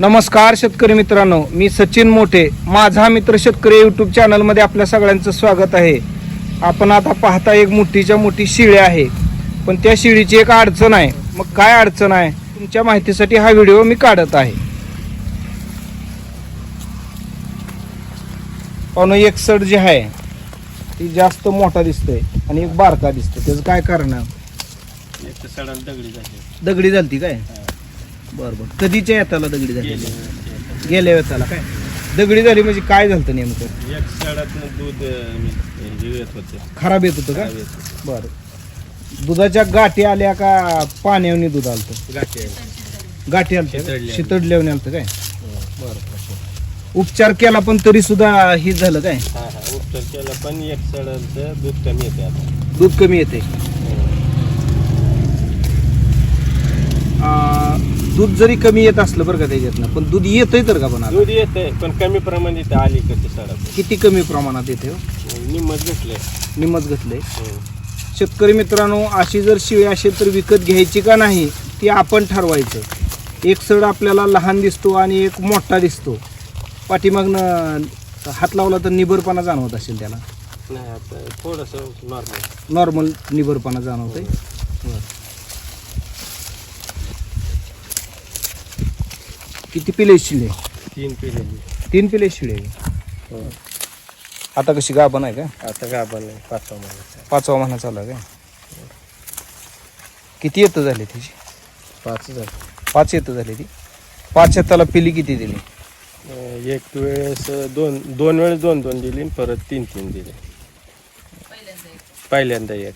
नमस्कार शेतकरी मित्रांनो मी सचिन मोठे माझा मित्र शेतकरी युट्यूब चॅनलमध्ये आपल्या सगळ्यांचं स्वागत आहे. आपण आता पाहता एक मोठीच्या मोठी शिळी आहे. पण त्या शिळीची एक अडचण आहे. मग काय अडचण आहे? तुमच्या माहितीसाठी हा व्हिडिओ मी काढत आहे. पण एक सड जी आहे ती जास्त मोठा दिसतोय आणि एक बारका दिसतोय. त्याचं काय कारण आहे? दगडी झाली. काय? बरं बरं. कधीच्या येताला दगडी झाली? गेल्या वेळेला काय? दगडी झाली म्हणजे काय झालं नेमकं? एक दूध अं, हे येत होते. खराब येत होतं का. बरं. दुधाच्या गाठी आल्या का पाण्याने दूध आलतं? गाठी आहे. गाठी? शितडल्या. शितडल्याने आलतं काय? बरं बरं उपचार केला पण तरी सुद्धा हे झालं काय? हा हा उपचार केला पण एक दूध कमी येते आता. दूध कमी येते दूध जरी कमी येत असलं बरं का त्याच्यातनं पण दूध येतंय तर का पण आता? दूध येते पण कमी प्रमाणात आली कधी सडात किती कमी प्रमाणात येते हो? निम्मत घेतलंय. निमच घेतलंय. शेतकरी मित्रांनो अशी जर शिळी असेल तर विकत घ्यायची का नाही ती आपण ठरवायचं. एक सड आपल्याला लहान दिसतो आणि एक मोठा दिसतो. पाठीमागनं हात लावला तर निबरपणा जाणवत असेल त्याला. नाही आता थोडस नॉर्मल नॉर्मल निबरपणा जाणवतंय. किती पिले शिळे? तीन पिलेली तीन पिले शिळे. आता कशी गाभण आहे का? आता गाभण आहे पाचवा महिन्याचा पाचवा महिना चालू आहे का? किती येतं झाली तिची? पाच हजार पाच येतं झाली ती. पाच येताला पिली किती दिली? एक वेळेस दोन दोन वेळेस दोन दोन दिली आणि परत तीन तीन दिले. पहिल्यांदा एक.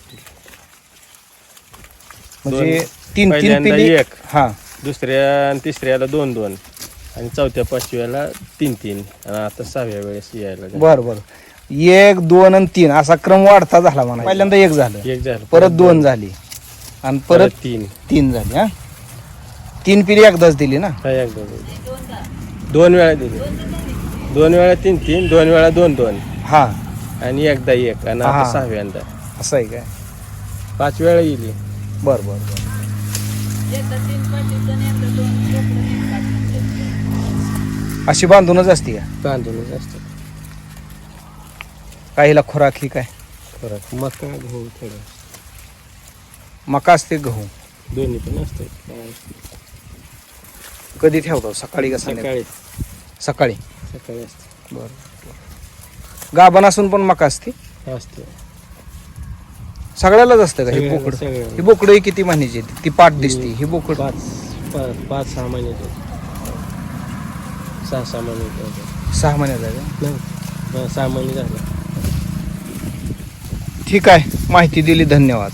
म्हणजे तीन तीन पिली एक. हा. दुसऱ्या आणि तिसऱ्याला दोन दोन. आणि चौथ्या पाचव्याला तीन तीन. आणि आता सहाव्या वेळेस यायला. बर बर. एक दोन आणि तीन. असा क्रम वाढता झाला म्हणा पहिल्यांदा एक झालं. एक झालं. परत दोन झाली. आणि परत तीन. तीन झाली हा? तीन पिली एकदाच दिली ना? हा एकदा दिली. दोन वेळा दिली. दोन वेळा तीन तीन दोन वेळा दोन दोन. हा. आणि एकदा एक. आणि हा. सहाव्यांदा. असं आहे काय? पाच वेळा येईल बर बर बर. अशी बांधूनच असते का? तांदूळच असतं. काहीला खुराक ही काय? परत मका गहू थोडं मका असते गहू? दोन्ही पण असतं. कधी ठेवतो? सकाळी का संध्याकाळी? सकाळी. सकाळी. सकाळी असतं. बर. गाभण असून पण मका असते? असतं. सगळ्यालाच असतं का? हे सगळ्याला- बोकड. सगळ्याला. ही बोकड ही किती महिन्याची आहे? ती पाठ दिसते ही बोकड. पाच पाच पाच सहा महिन्याचे सहा सहा महिन्याचे सहा महिन्याचा आहे का? नाही हा, सहा महिने झाले. ठीक आहे. माहिती दिली धन्यवाद.